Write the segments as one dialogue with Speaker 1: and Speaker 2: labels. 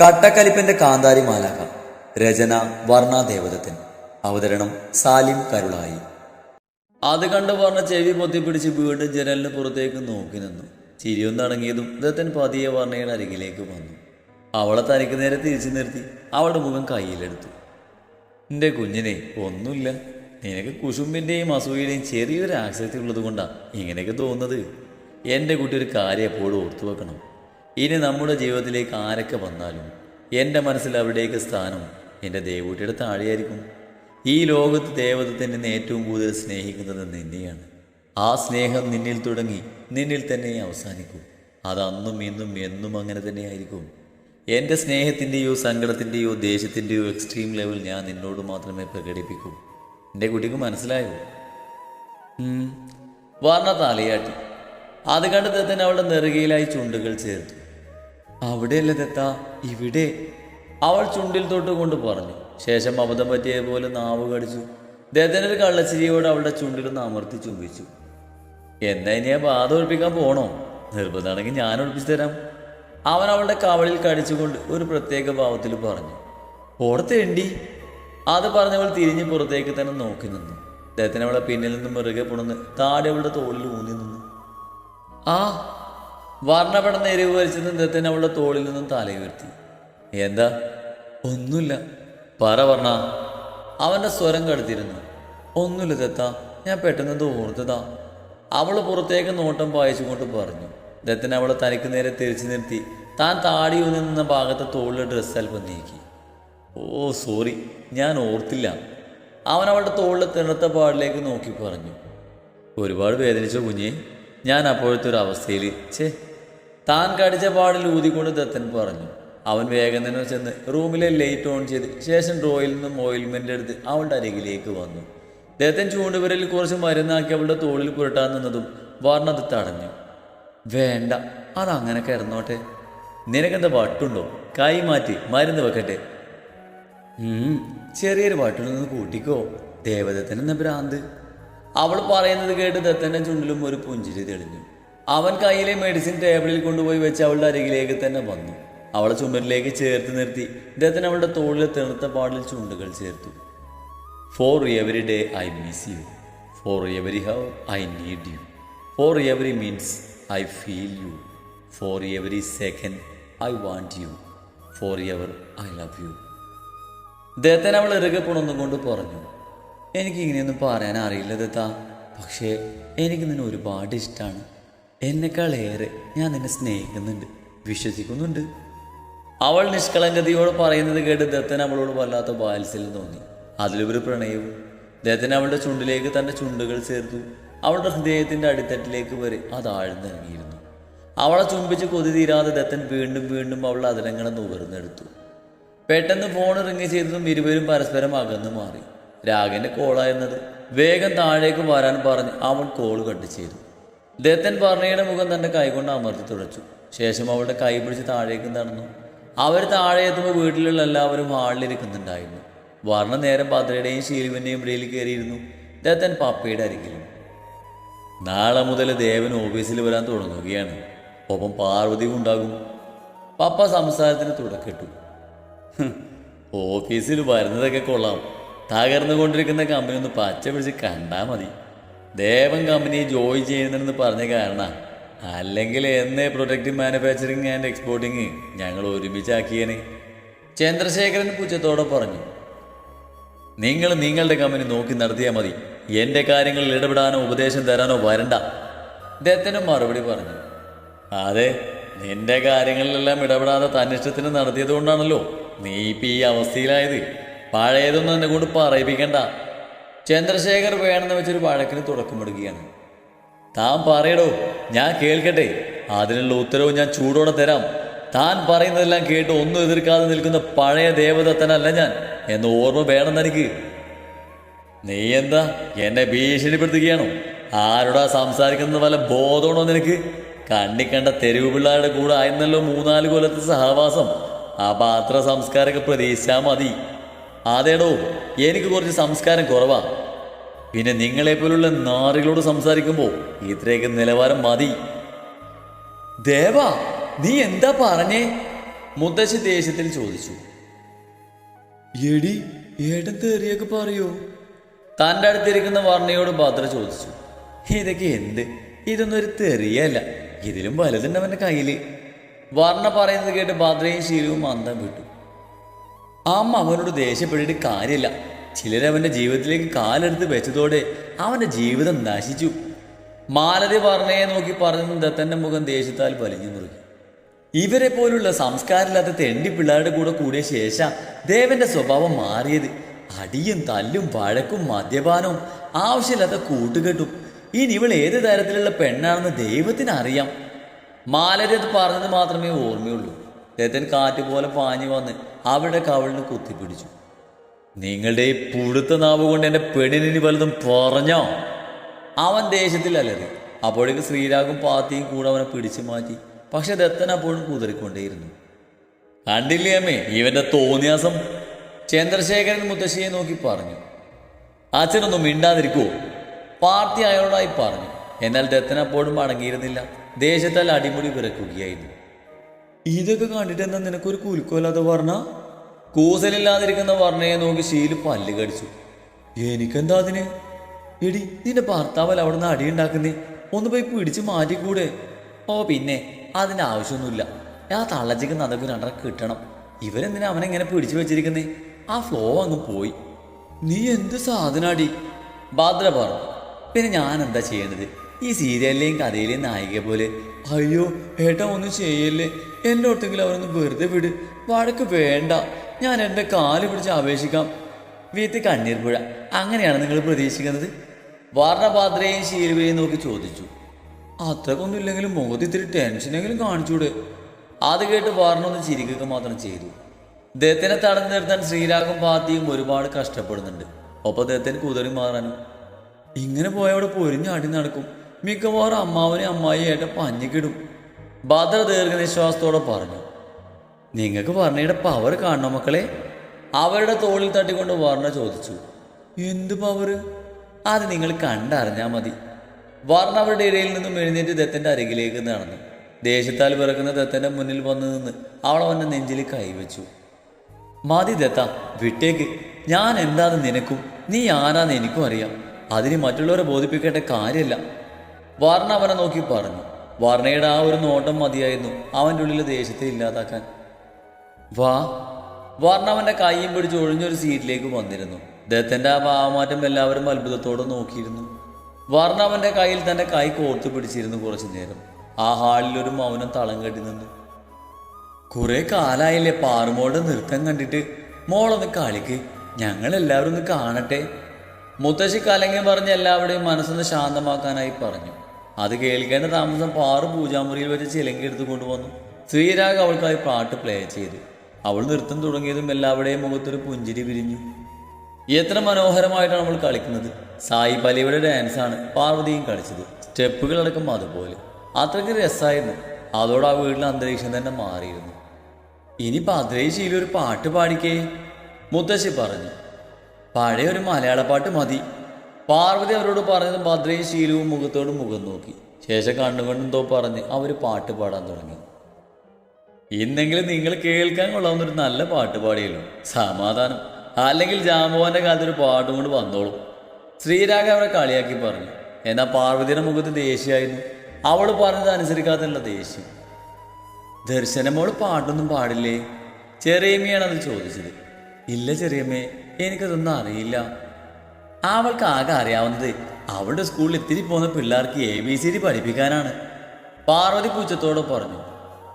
Speaker 1: കട്ടക്കലിപ്പന്റെ കാന്താരി മാലാക രചന വർണാദേവതത്തിൻ അവതരണം സാലിം കരുളായി. അത് കണ്ട് വർണ ചെവി പൊത്തിപ്പിടിച്ച് വീണ്ടും ജനലിന് പുറത്തേക്ക് നോക്കി നിന്നു. ചിരിയൊന്നടങ്ങിയതും ദത്തൻ പതിയെ വർണയുടെ അരികിലേക്ക് വന്നു. അവളെ തനിക്ക് നേരെ തിരിച്ചു നിർത്തി. അവളുടെ മുഖം കയ്യിലെടുത്തു. എന്റെ കുഞ്ഞിനെ ഒന്നുമില്ല. നിനക്ക് കുശുമ്പിന്റെയും അസൂയയുടെയും ചെറിയൊരു ആക്സക്തി ഉള്ളത് കൊണ്ടാണ് ഇങ്ങനെയൊക്കെ തോന്നുന്നത്. എന്റെ കുട്ടി ഒരു കാര്യം എപ്പോഴും ഓർത്തു വെക്കണം ഇനി നമ്മുടെ ജീവിതത്തിലേക്ക് ആരൊക്കെ വന്നാലും എന്റെ മനസ്സിൽ അവിടേക്ക് സ്ഥാനം എന്റെ ദേവൂട്ടിയുടെ താഴെയായിരിക്കും ഈ ലോകത്ത് ദേവതത്തെ നിന്നെ ഏറ്റവും കൂടുതൽ സ്നേഹിക്കുന്നത് നിന്നെയാണ്. ആ സ്നേഹം നിന്നിൽ തുടങ്ങി നിന്നിൽ തന്നെ അവസാനിക്കും. അത് അന്നും ഇന്നും എന്നും അങ്ങനെ തന്നെയായിരിക്കും. എന്റെ സ്നേഹത്തിന്റെയോ സങ്കടത്തിന്റെയോ ദേഷ്യത്തിന്റെയോ എക്സ്ട്രീം ലെവൽ ഞാൻ നിന്നോട് മാത്രമേ പ്രകടിപ്പിക്കൂ. എന്റെ കുട്ടിക്ക് മനസ്സിലായോ. വർണ തലയാട്ടി അത് കണ്ടത് തന്നെ അവളുടെ നെറുകയിലായി ചുണ്ടുകൾ ചേർത്തു. അവിടെയല്ല ദത്ത ഇവിടെ. അവൾ ചുണ്ടിൽ തൊട്ട് കൊണ്ട് പറഞ്ഞു. ശേഷം അബദ്ധം പറ്റിയതുപോലെ നാവ് കടിച്ചു. ദത്തനൊരു കള്ളച്ചിരിയോട് അവളുടെ ചുണ്ടിലൊന്ന് അമർത്തി ചുംബിച്ചു. എന്നാ ഇനി ആ ബാധ ഒഴിപ്പിക്കാൻ പോണോ? നിർബന്ധമാണെങ്കിൽ ഞാൻ ഒഴിപ്പിച്ചു തരാം. അവൻ അവളുടെ കവളിൽ കടിച്ചുകൊണ്ട് ഒരു പ്രത്യേക ഭാവത്തിൽ പറഞ്ഞു. ഓടത്തേണ്ടി അത് പറഞ്ഞവൾ തിരിഞ്ഞ് പുറത്തേക്ക് തന്നെ നോക്കി നിന്നു. അദ്ദേഹത്തിന് അവളെ പിന്നിൽ നിന്ന് മുറുകെ പുണന്ന് താടി അവളുടെ തോളിൽ ഊന്നി നിന്നു. ആ വർണപ്പെട എരിവ് വലിച്ചെന്ന് ദത്തൻ അവളുടെ തോളിൽ നിന്നും തലയുയർത്തി എന്താ? ഒന്നുമില്ല. പറ വർണ. അവന്റെ സ്വരം കടുത്തിരുന്നു. ഒന്നുമില്ല ദത്ത ഞാൻ പെട്ടെന്ന് തോർത്തതാ അവൾ പുറത്തേക്ക് നോട്ടം പായിച്ചുകൊണ്ട് പറഞ്ഞു. ദത്തൻ അവളെ തനിക്ക് നേരെ തിരിച്ചു നിർത്തി. താൻ താടി നിന്ന ഭാഗത്തെ തോളിലെ ഡ്രസ്സ് അല്പം നീക്കി. ഓ സോറി ഞാൻ ഓർത്തില്ല. അവൻ അവളുടെ തോളിലെ തിണർത്ത പാടിലേക്ക് നോക്കി പറഞ്ഞു. ഒരുപാട് വേദനിച്ച കുഞ്ഞേ? ഞാൻ അപ്പോഴത്തെ ഒരു അവസ്ഥയിൽ ഛേ താൻ കടിച്ച പാടിൽ ഊതിക്കൊണ്ട് ദത്തൻ പറഞ്ഞു. അവൻ വേഗം തന്നെ ചെന്ന് റൂമിലെ ലൈറ്റ് ഓൺ ചെയ്ത് ശേഷം ഡ്രോയിൽ നിന്നും ഓയിൽമെന്റ് എടുത്ത് അവളുടെ അരികിലേക്ക് വന്നു. ദത്തൻ ചൂണ്ടുവിരലിൽ കുറച്ച് മരുന്നാക്കി അവളുടെ തോളിൽ പുരട്ടാൻ നിന്നതും വർണത് തടഞ്ഞു വേണ്ട അതങ്ങനെ കിടന്നോട്ടെ. നിനക്കെന്താ പട്ടുണ്ടോ കൈ മാറ്റി മരുന്ന് വെക്കട്ടെ. ചെറിയൊരു പാട്ടിൽ നിന്ന് കൂട്ടിക്കോ. ദേവദത്തൻ എന്ന ഭ്രാന്ത്. അവൾ പറയുന്നത് കേട്ട് ദത്തന്റെ ചുണ്ടിലും ഒരു പുഞ്ചിരി തെളിഞ്ഞു. അവൻ കയ്യിലെ മെഡിസിൻ ടേബിളിൽ കൊണ്ടുപോയി വെച്ച് അവളുടെ അരികിലേക്ക് തന്നെ വന്നു. അവളെ ചുമരിലേക്ക് ചേർത്ത് നിർത്തി. ഇദ്ദേഹത്തിന് അവളുടെ തോളിലെ തെളുത്ത പാടിൽ ചുണ്ടുകൾ ചേർത്തു. For every day I miss you for every how I need you for every means I feel you for every second I want you forever I love you Dathan അവൾ ഇറുകെ പുണർന്നുകൊണ്ട് പറഞ്ഞു എനിക്ക് ഇങ്ങനെയൊന്നും പറയാൻ അറിയില്ല ദത്ത. പക്ഷേ എനിക്ക് നിന്നെ ഒരുപാട് ഇഷ്ടമാണ് എന്നെക്കാൾ ഏറെ ഞാൻ നിന്നെ സ്നേഹിക്കുന്നുണ്ട് വിശ്വസിക്കുന്നുണ്ട്. അവൾ നിഷ്കളങ്കതയോട് പറയുന്നത് കേട്ട് ദത്തൻ അവളോട് വല്ലാത്ത വാത്സല്യം തോന്നി. അതിലൊരു പ്രണയവും. ദത്തൻ അവളുടെ ചുണ്ടിലേക്ക് തന്റെ ചുണ്ടുകൾ ചേർത്തു. അവളുടെ ഹൃദയത്തിന്റെ അടിത്തട്ടിലേക്ക് വരെ അത് അവളെ ചുംബിച്ച് കൊതി തീരാതെ ദത്തൻ വീണ്ടും വീണ്ടും അവളുടെ അതിരങ്ങളെ നുകർന്നെടുത്തു. പെട്ടെന്ന് ഫോൺ റിങ് ചെയ്തതും ഇരുവരും പരസ്പരം അകന്നു മാറി. രാഗന്റെ കോളായിരുന്നത് വേഗം താഴേക്ക് വരാൻ പറഞ്ഞ് അവൾ കോൾ കട്ട് ചെയ്തു. ദത്തൻ പറഞ്ഞയുടെ മുഖം തന്റെ കൈകൊണ്ട് അമർത്തി തുടച്ചു. ശേഷം അവളുടെ കൈ പിടിച്ച് താഴേക്ക് നടന്നു. അവർ താഴെ എത്തുമ്പോൾ വീട്ടിലുള്ള എല്ലാവരും ഹാളിലിരിക്കുന്നുണ്ടായിരുന്നു വർണ നേരം ഭദ്രയുടെയും ശീലുവിന്റെയും ഇടയിൽ കയറിയിരുന്നു. ദത്തൻ പപ്പയുടെ അരികിലും. നാളെ മുതൽ ദേവൻ ഓഫീസിൽ വരാൻ തുടങ്ങുകയാണ്. ഒപ്പം പാർവതിയും ഉണ്ടാകും. പപ്പ സംസാരത്തിന് തുടക്കിട്ടു. ഓഫീസിൽ വരുന്നതൊക്കെ കൊള്ളാം. തകർന്നുകൊണ്ടിരിക്കുന്ന കമ്പനി ഒന്ന് പച്ച പിടിച്ച് കണ്ടാൽ മതി. ദേവൻ കമ്പനി ജോയിൻ ചെയ്യുന്നുണ്ടെന്ന് പറഞ്ഞ കാരണം. അല്ലെങ്കിൽ എന്നേ പ്രൊഡക്റ്റ് മാനുഫാക്ചറിങ് ആൻഡ് എക്സ്പോർട്ടിങ് ഞങ്ങൾ ഒരുമിച്ചാക്കിയേനെ. ചന്ദ്രശേഖരൻ പുച്ഛത്തോടെ പറഞ്ഞു നിങ്ങൾ നിങ്ങളുടെ കമ്പനി നോക്കി നടത്തിയാൽ മതി. എന്റെ കാര്യങ്ങളിൽ ഇടപെടാനോ ഉപദേശം തരാനോ വരണ്ട. ദത്തനും മറുപടി പറഞ്ഞു അതെ നിന്റെ കാര്യങ്ങളിലെല്ലാം ഇടപെടാതെ തന്നിഷ്ടത്തിന് നടത്തിയത് കൊണ്ടാണല്ലോ നീ ഇപ്പം ഈ അവസ്ഥയിലായത്. പഴയതൊന്നും എന്നെ കൊണ്ട് പറയിപ്പിക്കണ്ട. ചന്ദ്രശേഖർ വേണമെന്ന് വെച്ചൊരു വഴക്കിന് തുടക്കമിടുകയാണ്. താൻ പറയടോ ഞാൻ കേൾക്കട്ടെ. അതിനുള്ള ഉത്തരവ് ഞാൻ ചൂടോടെ തരാം. താൻ പറയുന്നതെല്ലാം കേട്ട് ഒന്നും എതിർക്കാതെ നിൽക്കുന്ന പഴയ ദേവദത്തനല്ല ഞാൻ എന്ന് ഓർമ്മ വേണം തനിക്ക് നീ എന്താ എന്നെ ഭീഷണിപ്പെടുത്തുകയാണോ? ആരോടാ സംസാരിക്കുന്നത് വല്ല ബോധമാണോ നിനക്ക്? കണ്ണി കണ്ട തെരുവ് പിള്ളേരുടെ കൂടെ ആയിരുന്നല്ലോ മൂന്നാൽ കൊല്ലത്തെ സഹവാസം. ആ പാത്ര സംസ്കാരമൊക്കെ പ്രതീക്ഷിച്ചാൽ മതി. അതേടോ എനിക്ക് കുറച്ച് സംസ്കാരം കുറവാ. പിന്നെ നിങ്ങളെ നിങ്ങളെപ്പോലുള്ള നാറികളോട് സംസാരിക്കുമ്പോൾ ഇത്രയൊക്കെ നിലവാരം മതി. ദേവാ നീ എന്താ പറഞ്ഞേ? മുത്തശ്ശി ദേഷ്യത്തിൽ ചോദിച്ചു. എടി ഏട്ടൻ തെറിയൊക്കെ പറയോ? തന്റെ അടുത്തിരിക്കുന്ന വർണയോട് ഭദ്ര ചോദിച്ചു. ഇതൊക്കെ എന്ത്? ഇതൊന്നും ഒരു തെറിയല്ല ഇതിലും വലുതുണ്ട് അവന്റെ കയ്യിൽ വർണ പറയുന്നത് കേട്ട് ഭദ്രയും ശീലവും അന്തം വിട്ടു. അമ്മ അവനോട് ദേഷ്യപ്പെട്ടിട്ട് കാര്യമില്ല. ചിലരവന്റെ ജീവിതത്തിലേക്ക് കാലെടുത്ത് വെച്ചതോടെ അവന്റെ ജീവിതം നശിച്ചു. മാലതി പറഞ്ഞേ നോക്കി പറഞ്ഞു ദത്തന്റെ മുഖം ദേഷ്യത്താൽ വലിഞ്ഞു മുറുകി. ഇവരെ പോലുള്ള സംസ്കാരമില്ലാത്ത തെണ്ടി പിള്ളേരുടെ കൂടെ കൂടിയ ശേഷം ദേവന്റെ സ്വഭാവം മാറിയത്. അടിയും തല്ലും വഴക്കും മദ്യപാനവും ആവശ്യമില്ലാത്ത കൂട്ടുകെട്ടും. ഇനി ഇവൾ ഏത് തരത്തിലുള്ള പെണ്ണാണെന്ന് ദൈവത്തിനറിയാം മാലരി അത് പറഞ്ഞത് മാത്രമേ ഓർമ്മയുള്ളൂ. അദ്ദേഹത്തിന് കാറ്റ് പോലെ പാഞ്ഞു വന്ന് അവിടെ കവളിന് കുത്തിപ്പിടിച്ചു. നിങ്ങളുടെ ഈ പുഴുത്ത നാവ് കൊണ്ട് എന്റെ പെണ്ണിനി വലുതും പറഞ്ഞോ? അവൻ ദേഷ്യത്തിൽ അലറി. അപ്പോഴേക്ക് ശ്രീരാഗും പാത്തിയും കൂടെ അവനെ പിടിച്ചു മാറ്റി. പക്ഷെ ദത്തൻ അപ്പോഴും കുതിറിക്കൊണ്ടേയിരുന്നു കണ്ടില്ലേ അമ്മേ ഇവന്റെ തോന്നിയാസം? ചന്ദ്രശേഖരൻ മുത്തശ്ശിയെ നോക്കി പറഞ്ഞു. അച്ഛനൊന്നും മിണ്ടാതിരിക്കുവോ പാർട്ടി അയാളോടായി പറഞ്ഞു. എന്നാൽ ദത്തൻ അപ്പോഴും അടങ്ങിയിരുന്നില്ല ദേശത്താൽ അടിമുടി പിറക്കുകയായിരുന്നു ഇതൊക്കെ കണ്ടിട്ട് എന്താ നിനക്കൊരു കുലുക്കമില്ലാതെ പറഞ്ഞ കൂസലില്ലാതിരിക്കുന്ന വർണയെ നോക്കി ശീൽ പല്ല് കടിച്ചു. എനിക്കെന്താ അതിന്? എടി നിന്റെ ഭർത്താവല്ല അവിടെ നിന്ന് അടിയുണ്ടാക്കുന്നേ ഒന്ന് പോയി പിടിച്ച് മാറ്റിക്കൂടെ? ഓ പിന്നെ അതിന്റെ ആവശ്യമൊന്നുമില്ല. ആ തള്ളച്ചിക്ക് അതൊക്കെ രണ്ടര കിട്ടണം. ഇവരെന്തിനാ അവനെങ്ങനെ പിടിച്ചു വെച്ചിരിക്കുന്നേ? ആ ഫ്ലോ അങ്ങ് പോയി. നീ എന്ത് സാധനാടി? ഭദ്ര പറഞ്ഞു പിന്നെ ഞാൻ എന്താ ചെയ്യേണ്ടത്? ഈ സീരിയലിലെയും കഥയിലെയും നായിക പോലെ. അയ്യോ ഏട്ട ഒന്നും ചെയ്യല്ലേ? എന്റെ അടുത്തെങ്കിലും അവരൊന്ന് വെറുതെ വിട്. വഴക്ക് വേണ്ട. ഞാൻ എന്റെ കാൽ പിടിച്ച് അപേക്ഷിക്കാം വീട്ടിൽ കണ്ണീർ പുഴ അങ്ങനെയാണ് നിങ്ങൾ പ്രതീക്ഷിക്കുന്നത്? വർണപാത്രയും ശീലുവയും നോക്കി ചോദിച്ചു. അത്രക്കൊന്നും ഇല്ലെങ്കിലും മോദി ഇത്തിരി ടെൻഷനെങ്കിലും കാണിച്ചൂടെ. അത് കേട്ട് വർണൊന്ന് ചിരിക്കുക മാത്രം ചെയ്തു. ദത്തിനെ തടഞ്ഞു നിർത്താൻ ശ്രീരാഗും പാത്തിയും ഒരുപാട് കഷ്ടപ്പെടുന്നുണ്ട്. ഒപ്പം ദത്തിന് കുതറി മാറാനും. ഇങ്ങനെ പോയവിടെ പൊരിഞ്ഞാടി നടക്കും. മിക്കവാറും അമ്മാവനെ അമ്മായിയായിട്ട് പഞ്ഞിക്കിടും. ഭദ്ര ദീർഘനിശ്വാസത്തോടെ പറഞ്ഞു നിങ്ങൾക്ക് വർണയുടെ പവർ കാണണോ മക്കളെ? അവരുടെ തോളിൽ തട്ടിക്കൊണ്ട് വർണ ചോദിച്ചു എന്ത് പവർ അത് നിങ്ങൾ കണ്ടറിഞ്ഞാൽ മതി. വർണ അവരുടെ ഇടയിൽ നിന്നും എഴുന്നേറ്റ് ദത്തന്റെ അരികിലേക്ക് നടന്നു. ദേഷ്യത്താൽ പിറക്കുന്ന ദത്തന്റെ മുന്നിൽ വന്നു നിന്ന് അവൾ അവന്റെ നെഞ്ചിൽ കൈവച്ചു. മതി ദത്ത വിട്ടേക്ക്. ഞാൻ എന്താന്ന് നിനക്കും നീ ആരാന്ന് എനിക്കും അറിയാം. അതിന് മറ്റുള്ളവരെ ബോധിപ്പിക്കേണ്ട കാര്യമില്ല. വർണ അവനെ നോക്കി പറഞ്ഞു വർണയുടെ ആ ഒരു നോട്ടം മതിയായിരുന്നു. അവന്റെ ഉള്ളിലെ ദേഷ്യത്തെ ഇല്ലാതാക്കാൻ. വാ. വർണ അവന്റെ കൈയും പിടിച്ച് ഒഴിഞ്ഞൊരു സീറ്റിലേക്ക് വന്നിരുന്നു. ദത്തന്റെ ആ ഭാവമാറ്റം എല്ലാവരും അത്ഭുതത്തോടെ നോക്കിയിരുന്നു. വർണ അവന്റെ കയ്യിൽ തന്റെ കൈ കോർത്തു പിടിച്ചിരുന്നു കുറച്ചു നേരം. ആ ഹാളിലൊരു മൗനം തളം കെട്ടി നിന്നു. കുറേ കാലായില്ലേ പാറുമോളുടെ നൃത്തം കണ്ടിട്ട്. മോളൊന്ന് കളിക്ക്. ഞങ്ങളെല്ലാവരും ഒന്ന് കാണട്ടെ. മുത്തശ്ശി കലങ്ങി പറഞ്ഞ് എല്ലാവരുടെയും മനസ്സൊന്ന് ശാന്തമാക്കാനായി പറഞ്ഞു. അത് കേൾക്കേണ്ട താമസം പാറു പൂജാമുറിയിൽ വെച്ച് ചിലങ്കി എടുത്തു കൊണ്ടുവന്നു. ശ്രീരാഗ് അവൾക്കായി പാട്ട് പ്ലേ ചെയ്തു. അവൾ നൃത്തം തുടങ്ങിയതും എല്ലാവരുടെയും മുഖത്തൊരു പുഞ്ചിരി വിരിഞ്ഞു. എത്ര മനോഹരമായിട്ടാണ് അവൾ കളിക്കുന്നത്. സായി പലിയുടെ ഡാൻസാണ് പാർവതിയും കളിച്ചത്. സ്റ്റെപ്പുകളടക്കം അതുപോലെ. അത്രയ്ക്ക് രസമായിരുന്നു അതോടെ ആ വീട്ടിലെ അന്തരീക്ഷം തന്നെ മാറിയിരുന്നു. ഇനി ഭദ്രേശിയിൽ ഒരു പാട്ട് പാടിക്കേ. മുത്തശ്ശി പറഞ്ഞു പഴയ ഒരു മലയാള പാട്ട് മതി. പാർവതി അവരോട് പറഞ്ഞതും ഭദ്രയും ശീലവും മുഖത്തോട് മുഖം നോക്കി. ശേഷം കണ്ണുകൊണ്ടെന്തോ പറഞ്ഞ് അവർ പാട്ട് പാടാൻ തുടങ്ങി. ഇന്നെങ്കിലും നിങ്ങൾ കേൾക്കാൻ കൊള്ളാവുന്ന ഒരു നല്ല പാട്ട് പാടിയല്ലോ. സമാധാനം. അല്ലെങ്കിൽ ജാമ്പവാന്റെ കാലത്ത് ഒരു പാട്ടും കൊണ്ട് വന്നോളും. ശ്രീരാഗ അവരെ കളിയാക്കി പറഞ്ഞു. എന്നാൽ പാർവതിയുടെ മുഖത്ത് ദേഷ്യമായിരുന്നു. അവൾ പറഞ്ഞത് അനുസരിക്കാത്തുള്ള ദേഷ്യം. ദർശനമോൾ പാട്ടൊന്നും പാടില്ലേ? ചെറിയമ്മയാണ് അത് ചോദിച്ചത്. ഇല്ല ചെറിയമ്മേ എനിക്കതൊന്നും അറിയില്ല. അവൾക്ക് ആകെ അറിയാവുന്നത് അവളുടെ സ്കൂളിൽ ഇത്തിരി പോകുന്ന പിള്ളേർക്ക് എ ബി സി ഡി പഠിപ്പിക്കാനാണ്. പാർവതി പൂച്ചത്തോട് പറഞ്ഞു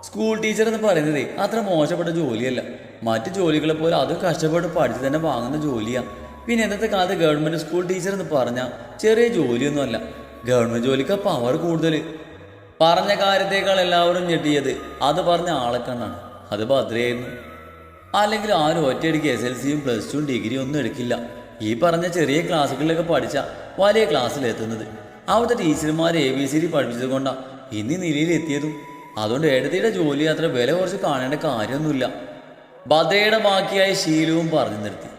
Speaker 1: സ്കൂൾ ടീച്ചർ എന്ന് പറയുന്നത് അത്ര മോശപ്പെട്ട ജോലിയല്ല. മറ്റ് ജോലികളെ പോലെ അത് കഷ്ടപ്പെട്ട് പഠിച്ച് തന്നെ വാങ്ങുന്ന ജോലിയാണ് പിന്നെ ഇന്നത്തെ കാലത്ത് ഗവൺമെന്റ് സ്കൂൾ ടീച്ചർ എന്ന് പറഞ്ഞാൽ ചെറിയ ജോലിയൊന്നുമല്ല. ഗവൺമെന്റ് ജോലിക്ക് പവർ കൂടുതൽ പറഞ്ഞ കാര്യത്തേക്കാൾ എല്ലാവരും ഞെട്ടിയത് അത് പറഞ്ഞ ആളെ കണ്ണാണ് അത് ഭദ്രയായിരുന്നു. അല്ലെങ്കിൽ ആരും ഒറ്റയടിക്ക് എസ് എൽ സിയും പ്ലസ് ടുവും ഡിഗ്രിയും ഒന്നും എടുക്കില്ല. ഈ പറഞ്ഞ ചെറിയ ക്ലാസ്സുകളിലൊക്കെ പഠിച്ച വലിയ ക്ലാസ്സിലെത്തുന്നത് അവിടുത്തെ ടീച്ചർമാർ എ ബി സി ഡി പഠിപ്പിച്ചത് കൊണ്ടാണ് ഇന്ന് നിലയിലെത്തിയതും അതുകൊണ്ട് എഴുതിയുടെ ജോലി അത്ര വില കുറച്ച് കാണേണ്ട കാര്യമൊന്നുമില്ല. ഭദ്രയുടെ ബാക്കിയായി ശീലവും പറഞ്ഞു നിർത്തി.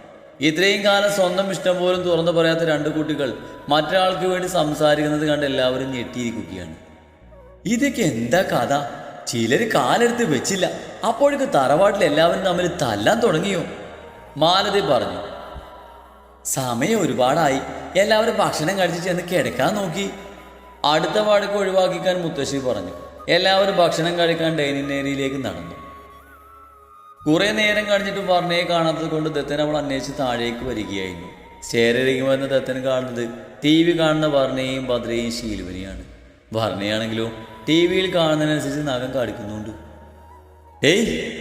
Speaker 1: ഇത്രയും കാലം സ്വന്തം ഇഷ്ടം പോലും തുറന്നു പറയാത്ത രണ്ട് കുട്ടികൾ മറ്റൊരാൾക്ക് വേണ്ടി സംസാരിക്കുന്നത് കണ്ട് എല്ലാവരും ഞെട്ടിയിരിക്കുകയാണ്. ഇതൊക്കെ എന്താ കഥ? ചിലർ കാലെടുത്ത് വെച്ചില്ല. അപ്പോഴേക്ക് തറവാട്ടിൽ എല്ലാവരും തമ്മിൽ തല്ലാൻ തുടങ്ങിയോ? മാലതി പറഞ്ഞു. സമയം ഒരുപാടായി. എല്ലാവരും ഭക്ഷണം കഴിച്ച് ചെന്ന് കിടക്കാൻ നോക്കി. അടുത്ത വാടക ഒഴിവാക്കിക്കാൻ മുത്തശ്ശി പറഞ്ഞു. എല്ലാവരും ഭക്ഷണം കഴിക്കാൻ ഡൈനിങ് ഏരിയയിലേക്ക് നടന്നു. കുറെ നേരം കഴിഞ്ഞിട്ട് വർണയെ കാണാത്തത് കൊണ്ട് ദത്തൻ അവൾ അന്വേഷിച്ച് താഴേക്ക് വരികയായിരുന്നു. സ്റ്റേറിലേക്ക് വന്ന ദത്തൻ കാണുന്നത് ടി വി കാണുന്ന വർണയെയും ഭദ്രയെയും ശീലുവിനെയാണ്. വർണയാണെങ്കിലോ ടി വിയിൽ കാണുന്നതിനനുസരിച്ച് നഖം കാണിക്കുന്നുണ്ട് ഏയ്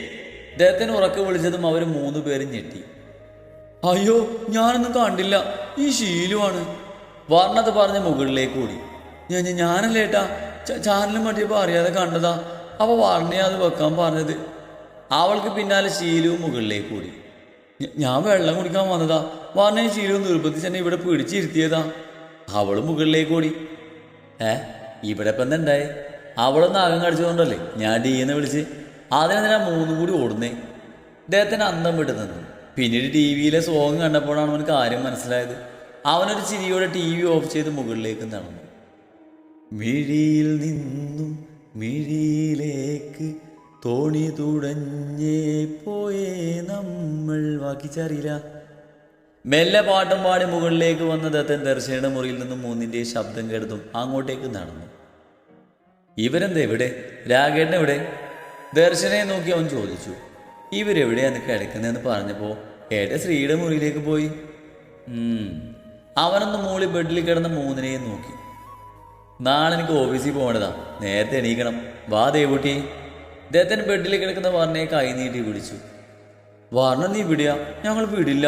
Speaker 1: ദത്തൻ ഉറക്കെ വിളിച്ചതും അവർ മൂന്ന് പേരും ഞെട്ടി. അയ്യോ ഞാനൊന്നും കണ്ടില്ല. ഈ ശീലുവാണ്. വർണത് പറഞ്ഞ് മുകളിലേക്ക് ഓടി. ഞാൻ ഞാനല്ലേട്ടാ ചാനലും മറ്റിയപ്പോൾ അറിയാതെ കണ്ടതാ. അപ്പോൾ വർണയാ അത് വെക്കാൻ പറഞ്ഞത്. അവൾക്ക് പിന്നാലെ ശീലവും മുകളിലേക്ക് ഓടി. ഞാൻ വെള്ളം കുടിക്കാൻ വന്നതാ. വർണയും ശീലവും നിർബന്ധിച്ച് എന്നെ ഇവിടെ പിടിച്ചിരുത്തിയതാ. അവൾ മുകളിലേക്ക് ഓടി. ഏ ഇവിടെ ഇപ്പം എന്തുണ്ടായി അവളൊന്ന് അകം കടിച്ചതുകൊണ്ടല്ലേ? ഞാൻ ഡീന്ന് വിളിച്ച്. അതിനെന്തിനാ മൂന്നും കൂടി ഓടുന്നേ? ഇദ്ദേഹത്തിന് അന്തം വിട്ടു നിന്നു. പിന്നീട് ടി വിയിലെ സോങ് കണ്ടപ്പോഴാണ് അവന് കാര്യം മനസ്സിലായത്. അവനൊരു ചിരിയോടെ ടി വി ഓഫ് ചെയ്ത് മുകളിലേക്ക് നടന്നു. മിഴിയിൽ നിന്നും മിഴിയിലേക്ക് തോണി തുടഞ്ഞേ പോയേ നമ്മൾ. വാക്കിച്ചറിയില്ല മെല്ലെ പാട്ടും പാടി മുകളിലേക്ക് വന്ന ദത്തൻ ദർശനയുടെ മുറിയിൽ നിന്നും മൂന്നിന്റെ ശബ്ദം കേട്ടതും അങ്ങോട്ടേക്ക് നടന്നു. ഇവരെന്താ ഇവിടെ? രാഗേട്ടൻ എവിടെ? ദർശനയെ നോക്കി അവൻ ചോദിച്ചു. ഇവരെവിടെയാണ് കിടക്കുന്നതെന്ന് പറഞ്ഞപ്പോൾ ഏടെ ശ്രീയുടെ മുറിയിലേക്ക് പോയി. അവനൊന്ന് മൂളി ബെഡിൽ കിടന്ന മൂന്നിനെയും നോക്കി. നാളെ എനിക്ക് ഓഫീസിൽ പോകേണ്ടതാ. നേരത്തെ എണീക്കണം. വാ ദേവുട്ടി. ദത്തൻ ബെഡിൽ കിടക്കുന്ന വർണയെ കൈ നീട്ടി വിളിച്ചു വർണ നീ വിടിയാ ഞങ്ങൾ വിടില്ല.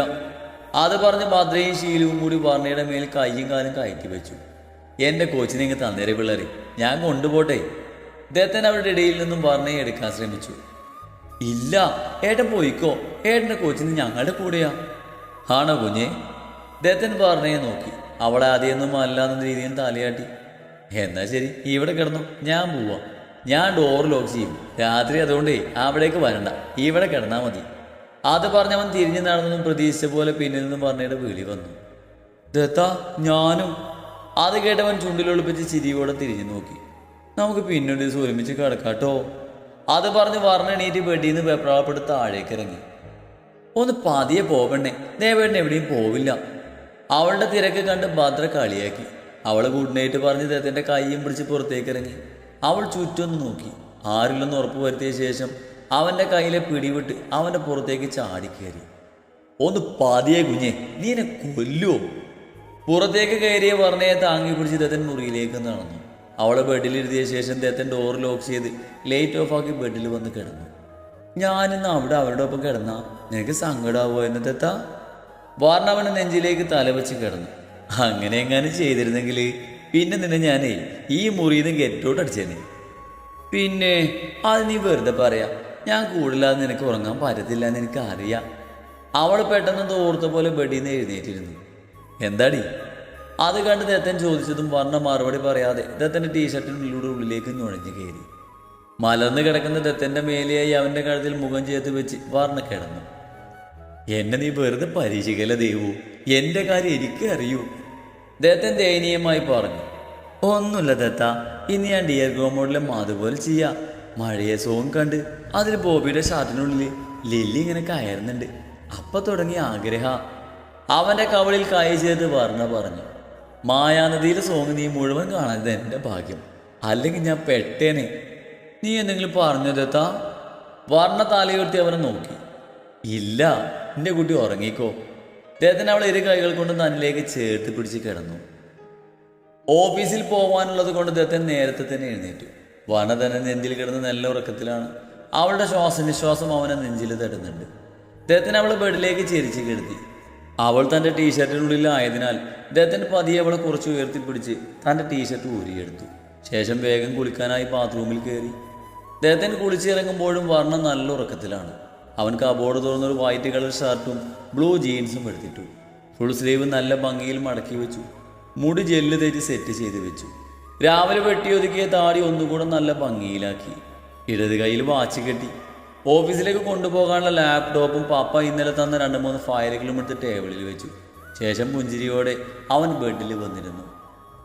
Speaker 1: അത് പറഞ്ഞ് ഭദ്രയും ശീലവും കൂടി വർണയുടെ മേൽ കൈയും കാലും കയറ്റി വെച്ചു. എന്റെ കോച്ചിനെ ഇങ്ങ് തന്നേരെ പിള്ളേരെ. ഞാൻ കൊണ്ടുപോട്ടെ. ദത്തൻ അവരുടെ ഇടയിൽ നിന്നും വർണയെ എടുക്കാൻ ശ്രമിച്ചു. ഇല്ല ഏട്ടൻ പോയിക്കോ. ഏട്ടന്റെ കോച്ചിന് ഞങ്ങളുടെ കൂടെയാ. ആണോ കുഞ്ഞെ? ദത്തൻ വർണയെ നോക്കി. അവളെ ആദ്യമൊന്നും അല്ലാന്ന രീതിയിൽ തലയാട്ടി. എന്നാ ശരി ഇവിടെ കിടന്നു. ഞാൻ പോവാ. ഞാൻ ഡോർ ലോക്ക് ചെയ്യും. രാത്രി അതുകൊണ്ടേ അവിടേക്ക് വരണ്ട. ഇവിടെ കിടന്നാ മതി. അത് പറഞ്ഞവൻ തിരിഞ്ഞു നടന്നതും പ്രതീക്ഷിച്ച പോലെ പിന്നിൽ നിന്നും പറഞ്ഞയുടെ വിളി വന്നു. ദത്ത ഞാനും. അത് കേട്ടവൻ ചുണ്ടിലൊളിപ്പിച്ച് ചിരിയോടെ തിരിഞ്ഞു നോക്കി. നമുക്ക് പിന്നീട് ദിവസം ഒരുമിച്ച് കിടക്കാട്ടോ അത് പറഞ്ഞ് വർണ വെടിന്ന് വെപ്രാവപ്പെടുത്ത വെപ്രാളപ്പെട്ട് താഴേക്ക് ഇറങ്ങി. ഒന്ന് പതിയെ പോകണ്ടേ ദേവേട്ടൻ എവിടെയും പോവില്ല. അവളുടെ തിരക്ക് കണ്ട് ഭദ്ര കളിയാക്കി. അവൾ ഗുഡ് പറഞ്ഞ് ദേഹത്തിന്റെ കൈയും പിടിച്ച് പുറത്തേക്ക് ഇറങ്ങി. അവൾ ചുറ്റൊന്ന് നോക്കി. ആരില്ലെന്ന് ഉറപ്പ് വരുത്തിയ ശേഷം അവന്റെ കയ്യിലെ പിടിവിട്ട് അവന്റെ പുറത്തേക്ക് ചാടിക്കയറി ഒന്ന് പതിയെ കുഞ്ഞെ നീ എന്നെ കൊല്ലുവോ? പുറത്തേക്ക് കയറിയ വർണയെ താങ്ങി പിടിച്ച് ദത്തൻ മുറിയിലേക്ക് നടന്നു. അവളെ ബെഡിലിരുത്തിയ ശേഷം ദത്തൻ ഡോർ ലോക്ക് ചെയ്ത് ലേറ്റ് ഓഫ് ആക്കി ബെഡിൽ വന്ന് കിടന്നു. ഞാനിന്ന് അവിടെ അവരുടെ ഒപ്പം കിടന്ന? നിനക്ക് സങ്കടമാവോ എന്ന് തെത്ത വാർണവനെ നെഞ്ചിലേക്ക് തലവെച്ച് കിടന്നു. അങ്ങനെ എങ്ങാനും ചെയ്തിരുന്നെങ്കിൽ പിന്നെ നിന്നെ ഞാനേ ഈ മുറിയിൽ നിന്ന് ഗെറ്റോട്ട് അടിച്ചേനെ. പിന്നെ അത് നീ വെറുതെ പറയാ. ഞാൻ കൂടുതലാതെ നിനക്ക് ഉറങ്ങാൻ പറ്റത്തില്ല എന്ന് എനിക്ക് അറിയാം അവൾ പെട്ടെന്ന് തോർത്ത പോലെ ബെഡിന്ന് എഴുന്നേറ്റിരുന്നു. എന്താടി? അത് കണ്ട് ദത്തൻ ചോദിച്ചതും വർണ മറുപടി പറയാതെ ദത്തന്റെ ടീഷർട്ടിനുള്ളിലൂടെ ഉള്ളിലേക്ക് നുഴഞ്ഞു കയറി. മലർന്നു കിടക്കുന്ന ദത്തന്റെ മേലെയായി അവന്റെ കഴുത്തിൽ മുഖം ചേർത്ത് വെച്ച് വർണ കിടന്നു. എന്നെ നീ വെറുതെ പരീക്ഷിക്കല ദേവു എന്റെ കാര്യം എനിക്ക് അറിയൂ. ദത്തൻ ദയനീയമായി പറഞ്ഞു. ഒന്നുമില്ല ദത്ത. ഇനി ഞാൻ ഡിയർ ഗോമോഡിലെ അതുപോലെ ചെയ്യാം. മഴയെ സോങ് കണ്ട് അതിൽ ബോബിയുടെ ഷർട്ടിനുള്ളിൽ ലില്ലി ഇങ്ങനെ കയറുന്നുണ്ട്. അപ്പം തുടങ്ങിയ ആഗ്രഹ. അവന്റെ കവളിൽ കൈ ചെയ്ത് വർണ പറഞ്ഞു. മായാനദിയിലെ സോങ് നീ മുഴുവൻ കാണരുത് എന്റെ ഭാഗ്യം. അല്ലെങ്കിൽ ഞാൻ പെട്ടേനെ. നീ എന്തെങ്കിലും പറഞ്ഞു ദത്ത വർണ താലയുയർത്തി അവനെ നോക്കി. ഇല്ല എന്റെ കുട്ടി ഉറങ്ങിക്കോ. അദ്ദേഹത്തിന് അവൾ ഇരു കൈകൾ കൊണ്ട് തന്നിലേക്ക് ചേർത്ത് പിടിച്ച് കിടന്നു. ഓഫീസിൽ പോകാനുള്ളത് കൊണ്ട് ദത്തൻ നേരത്തെ തന്നെ എഴുന്നേറ്റു. വന തന്നെ നെഞ്ചിൽ കിടന്ന് നല്ല ഉറക്കത്തിലാണ്. അവളുടെ ശ്വാസനിശ്വാസം അവനെ നെഞ്ചിൽ തട്ടുന്നുണ്ട്. ദത്തൻ അവളെ ബെഡിലേക്ക് ചെരിച്ച് കിടത്തി. അവൾ തന്റെ ടീഷർട്ടിനുള്ളിലായതിനാൽ അദ്ദേഹത്തിന്റെ പതിയെ അവളെ കുറച്ച് ഉയർത്തിപ്പിടിച്ച് തന്റെ ടീഷർട്ട് ഊരിയെടുത്തു. ശേഷം വേഗം കുളിക്കാനായി ബാത്റൂമിൽ കയറി. അദ്ദേഹത്തിന് കുളിച്ചിറങ്ങുമ്പോഴും വർണം നല്ല ഉറക്കത്തിലാണ്. അവൻ കബോർഡ് തുറന്നൊരു വൈറ്റ് കളർ ഷർട്ടും ബ്ലൂ ജീൻസും എടുത്തിട്ടു. ഫുൾ സ്ലീവ് നല്ല ഭംഗിയിൽ മടക്കി വെച്ചു. മുടി ജെല്ല് തേച്ച് സെറ്റ് ചെയ്ത് വെച്ചു. രാവിലെ വെട്ടിയൊതുക്കിയ താടി ഒന്നുകൂടെ നല്ല ഭംഗിയിലാക്കി. ഇടത് കയ്യിൽ വാച്ച് കെട്ടി. ഓഫീസിലേക്ക് കൊണ്ടുപോകാനുള്ള ലാപ്ടോപ്പും പാപ്പ ഇന്നലെ തന്ന രണ്ട് മൂന്ന് ഫയലുകളും എടുത്ത് ടേബിളിൽ വെച്ചു. ശേഷം പുഞ്ചിരിയോടെ അവൻ ബെഡിൽ വന്നിരുന്നു.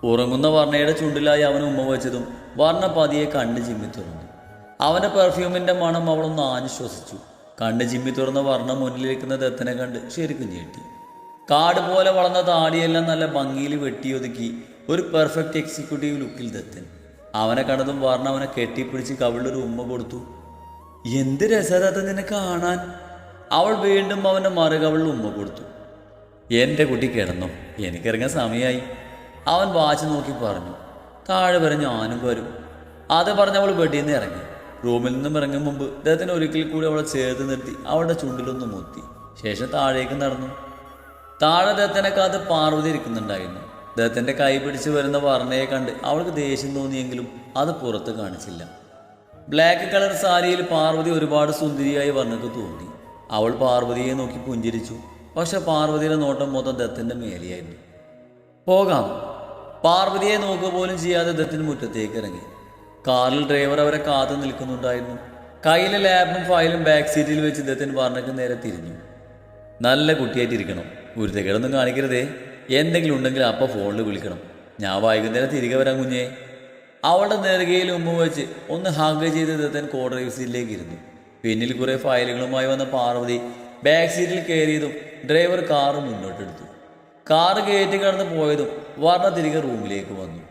Speaker 1: ഉറങ്ങുന്ന വർണയുടെ ചുണ്ടിലായി അവൻ ഉമ്മ വെച്ചതും വർണ പതിയെ കണ്ണ് ചിമ്മി തുറന്നു. അവന്റെ പെർഫ്യൂമിന്റെ മണം അവളൊന്ന് ആശ്വസിച്ചു. കണ്ണ് ചിമ്മി തുറന്ന വർണ മുന്നിലിരിക്കുന്ന ദത്തനെ കണ്ട് ശരിക്കും ഞെട്ടി. കാട് പോലെ വളർന്ന താടിയെല്ലാം നല്ല ഭംഗിയിൽ വെട്ടിയൊതുക്കി ഒരു പെർഫെക്റ്റ് എക്സിക്യൂട്ടീവ് ലുക്കിൽ ദത്തൻ. അവനെ കണ്ടതും വർണ അവനെ കെട്ടിപ്പിടിച്ച് കവിളിലൊരു ഉമ്മ കൊടുത്തു. എന്ത് രസരഥ നിന്നെ കാണാൻ? അവൾ വീണ്ടും അവന്റെ മറുകവളിൽ ഉമ്മ കൊടുത്തു. എന്റെ കുട്ടി കിടന്നു? എനിക്കിറങ്ങാൻ സമയമായി. അവൻ വാച്ച് നോക്കി പറഞ്ഞു. താഴെ വരെ ഞാനും വരും. അത് പറഞ്ഞ് അവൾ വെടിയിൽ നിന്ന് ഇറങ്ങി. റൂമിൽ നിന്നും ഇറങ്ങും മുമ്പ് അദ്ദേഹത്തിന് ഒരിക്കൽ കൂടി അവളെ ചേർത്ത് നിർത്തി. അവളുടെ ചുണ്ടിലൊന്ന് മുത്തി. ശേഷം താഴേക്ക് നടന്നു. താഴെ അദ്ദേഹത്തിനെ കാത്ത് പാർവതി ഇരിക്കുന്നുണ്ടായിരുന്നു. അദ്ദേഹത്തിന്റെ കൈ പിടിച്ച് വരുന്ന വർണയെ കണ്ട് അവൾക്ക് ദേഷ്യം തോന്നിയെങ്കിലും അത് പുറത്ത് കാണിച്ചില്ല. ബ്ലാക്ക് കളർ സാരിയിൽ പാർവതി ഒരുപാട് സുന്ദരിയായി വർണക്ക് തോന്നി. അവൾ പാർവതിയെ നോക്കി പുഞ്ചിരിച്ചു. പക്ഷെ പാർവതിയുടെ നോട്ടം മൊത്തം ദത്തിന്റെ മേലെയായിരുന്നു. പോകാം. പാർവതിയെ നോക്കുക പോലും ചെയ്യാതെ ദത്തിന് മുറ്റത്തേക്ക് ഇറങ്ങി. കാറിൽ ഡ്രൈവർ അവരെ കാത്തു നിൽക്കുന്നുണ്ടായിരുന്നു. കയ്യിലെ ലാപ്പും ഫയലും ബാക്ക് സീറ്റിൽ വെച്ച് ദത്തൻ പറഞ്ഞിട്ട് നേരെ തിരിഞ്ഞു. നല്ല കുട്ടിയായിട്ടിരിക്കണം. ഉരുത്തക്കേടൊന്നും കാണിക്കരുതേ. എന്തെങ്കിലും ഉണ്ടെങ്കിൽ അപ്പം ഫോണിൽ വിളിക്കണം. ഞാൻ വൈകുന്നേരം തിരികെ വരാം കുഞ്ഞേ. അവളുടെ നെറുകയിൽ ഉമ്മ വെച്ച് ഒന്ന് ഹാഗ് ചെയ്ത് ദത്തൻ കോ ഡ്രൈവ് സീറ്റിലേക്ക് ഇരുന്നു. പിന്നിൽ കുറേ ഫയലുകളുമായി വന്ന പാർവതി ബാക്ക് സീറ്റിൽ കയറിയതും ഡ്രൈവർ കാറ് മുന്നോട്ടെടുത്തു. കാറ് കയറ്റി കടന്ന് പോയതും വർണ തിരികെ റൂമിലേക്ക് വന്നു.